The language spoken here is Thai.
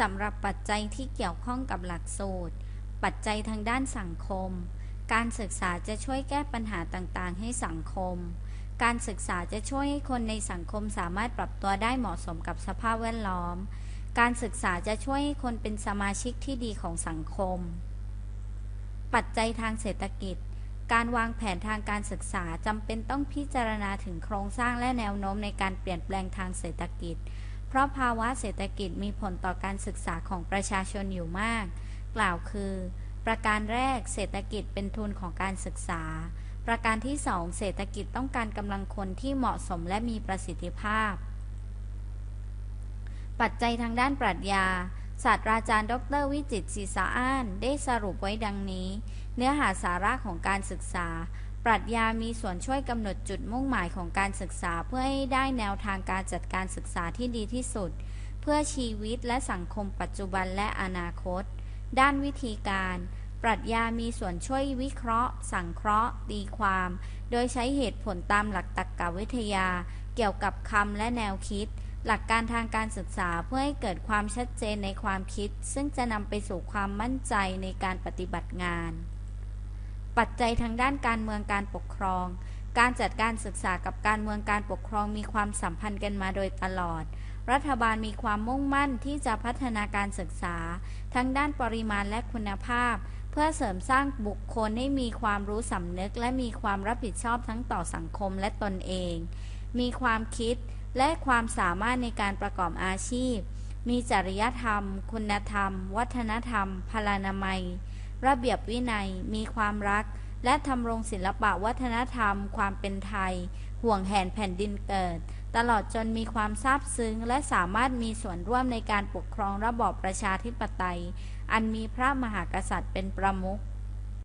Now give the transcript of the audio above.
สำหรับปัจจัยที่เกี่ยวข้องกับหลักสูตร ปัจจัยทางด้านสังคม การศึกษาจะช่วยแก้ปัญหาต่างๆ ให้สังคม การศึกษาจะช่วยให้คนในสังคมสามารถปรับตัวได้เหมาะสมกับสภาพแวดล้อม การศึกษาจะช่วยให้คนเป็นสมาชิกที่ดีของสังคม ปัจจัยทางเศรษฐกิจ การวางแผนทางการศึกษาจำเป็นต้องพิจารณาถึงโครงสร้างและแนวโน้มในการเปลี่ยนแปลงทางเศรษฐกิจ เพราะภาวะเศรษฐกิจมีผลต่อการศึกษาของประชาชนอยู่มาก กล่าวคือ ประการแรกเศรษฐกิจเป็นทุนของการศึกษา ประการที่สองเศรษฐกิจต้องการกำลังคนที่เหมาะสมและมีประสิทธิภาพ ปัจจัยทางด้านปรัชญาศาสตราจารย์ ดร วิจิตศรีสะอ้าน ได้สรุปไว้ดังนี้ เนื้อหาสาระของการศึกษา รัชญามีส่วนช่วยกำหนดจุดมุ่งหมายของการศึกษาเพื่อให้ได้แนวทางการจัดการศึกษาที่ดีที่สุด เพื่อชีวิตและสังคมปัจจุบันและอนาคต ด้านวิธีการ ปรัชญามีส่วนช่วยวิเคราะห์ สังเคราะห์ ตีความ โดยใช้เหตุผลตามหลักตรรกวิทยา เกี่ยวกับคำและแนวคิด หลักการทางการศึกษาเพื่อให้เกิดความชัดเจนในความคิด ซึ่งจะนำไปสู่ความมั่นใจในการปฏิบัติงาน ปัจจัยทางด้านการเมืองการปกครอง การจัดการศึกษากับการเมืองการปกครองมีความสัมพันธ์กันมาโดยตลอด รัฐบาลมีความมุ่งมั่นที่จะพัฒนาการศึกษา ทั้งด้านปริมาณและคุณภาพ เพื่อเสริมสร้างบุคคลให้มีความรู้สำนึก และมีความรับผิดชอบทั้งต่อสังคมและตนเอง มีความคิดและความสามารถในการประกอบอาชีพ มีจริยธรรม คุณธรรม วัฒนธรรมพลานามัย ระเบียบวินัย มีความรัก และทำรงศิลปะวัฒนธรรม ความเป็นไทย ห่วงแหนแผ่นดินเกิด ตลอดจนมีความซาบซึ้ง และสามารถมีส่วนร่วมในการปกครองระบอบประชาธิปไตย อันมีพระมหากษัตริย์เป็นประมุข